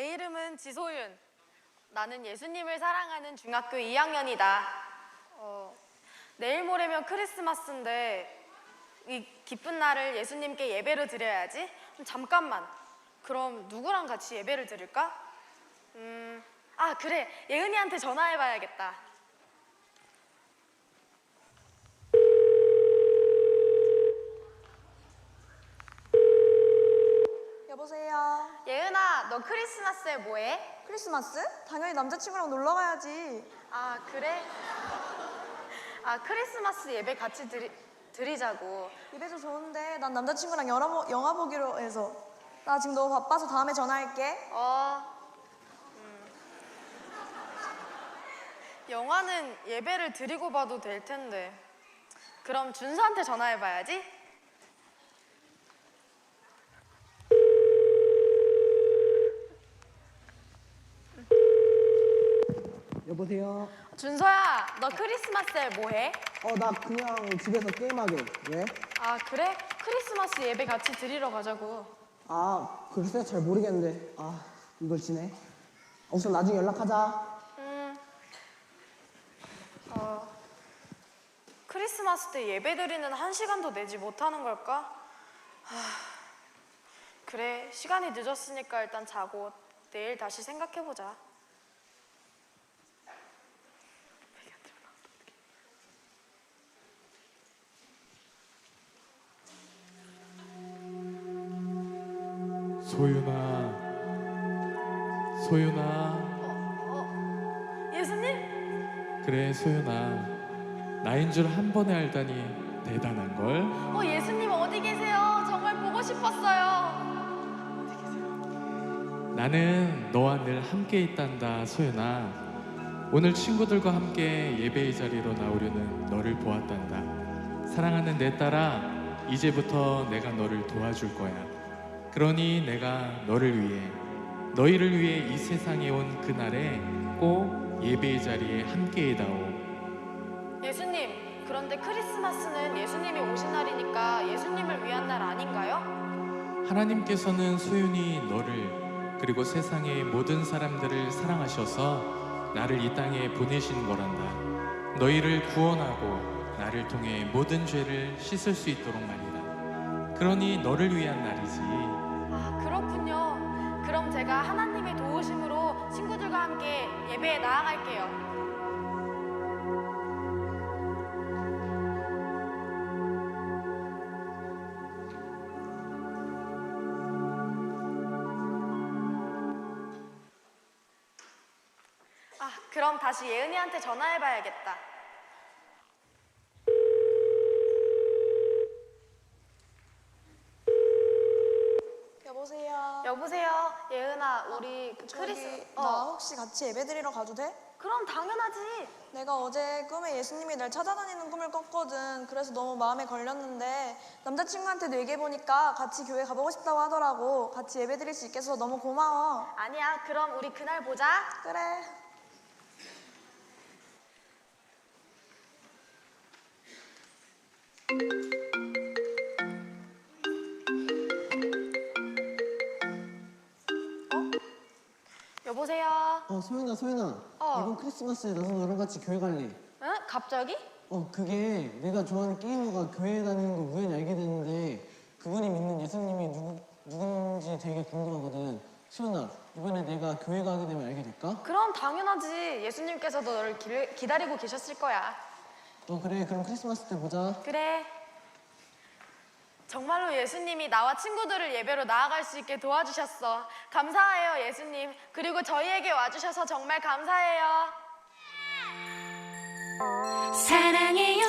내 이름은 지소윤. 나는 예수님을 사랑하는 중학교 2학년이다. 어, 내일 모레면 크리스마스인데 이 기쁜 날을 예수님께 예배를 드려야지. 음, 잠깐만. 그럼 누구랑 같이 예배를 드릴까? 음, 아 그래. 예은이한테 전화해봐야겠다. 여보세요. 예은아, 너 크리스마스에 뭐해? 크리스마스? 당연히 남자친구랑 놀러 가야지. 아 그래? 아 크리스마스 예배 같이 드리, 드리자고. 입에도 좋은데 난 남자친구랑 영화, 보, 영화 보기로 해서. 나 지금 너무 바빠서 다음에 전화할게. 어. 음. 영화는 예배를 드리고 봐도 될 텐데. 그럼 준서한테 전화해봐야지. 여보세요? 준서야, 너 크리스마스에 뭐해? 어, 나 그냥 집에서 게임하게. 왜? 아 그래? 크리스마스 예배 같이 드리러 가자고. 아, 글쎄 잘 모르겠는데. 아, 이걸 지네. 우선 나중에 연락하자. 음. 어. 크리스마스 때 예배 드리는 한 시간도 내지 못하는 걸까? 하, 그래, 시간이 늦었으니까 일단 자고 내일 다시 생각해보자. 소윤아, 소윤아, 어, 예수님? 그래 소윤아, 나인 줄 한 번에 알다니 대단한 걸. 어, 예수님 어디 계세요? 정말 보고 싶었어요. 나는 너와 늘 함께 있단다, 소윤아. 오늘 친구들과 함께 예배의 자리로 나오려는 너를 보았단다. 사랑하는 내 딸아, 이제부터 내가 너를 도와줄 거야. 그러니 내가 너를 위해, 너희를 위해 이 세상에 온 그날에 꼭 예배의 자리에 함께이다오. 예수님, 그런데 크리스마스는 예수님이 오신 날이니까 예수님을 위한 날 아닌가요? 하나님께서는 소윤이 너를 그리고 세상의 모든 사람들을 사랑하셔서 나를 이 땅에 보내신 거란다. 너희를 구원하고 나를 통해 모든 죄를 씻을 수 있도록 말이다. 그러니 너를 위한 날이지. 예배에 나아갈게요. 아, 그럼 다시 예은이한테 전화해봐야겠다. 여보세요. 여보세요, 예은아, 우리 그 크리스. 나 혹시 같이 예배 드리러 가도 돼? 그럼 당연하지. 내가 어제 꿈에 예수님이 날 찾아다니는 꿈을 꿨거든. 그래서 너무 마음에 걸렸는데 남자친구한테도 얘기해보니까 같이 교회 가보고 싶다고 하더라고. 같이 예배 드릴 수 해서 너무 고마워. 아니야, 그럼 우리 그날 보자. 그래. 여보세요. 어, 소연아, 소연아. 어. 이번 크리스마스에 나도 너랑 같이 교회 갈래. 응? 갑자기? 어, 그게 내가 좋아하는 게이머가 교회에 다니는 거 우연히 알게 됐는데 그분이 믿는 예수님이 누구, 누군지 되게 궁금하거든. 소연아, 이번에 내가 교회 가게 되면 알게 될까? 그럼 당연하지. 예수님께서도 너를 기, 기다리고 계셨을 거야. 어, 그래. 그럼 크리스마스 때 보자. 그래. 정말로 예수님이 나와 친구들을 예배로 나아갈 수 있게 도와주셨어. 감사해요, 예수님. 그리고 저희에게 와주셔서 정말 감사해요. 사랑해요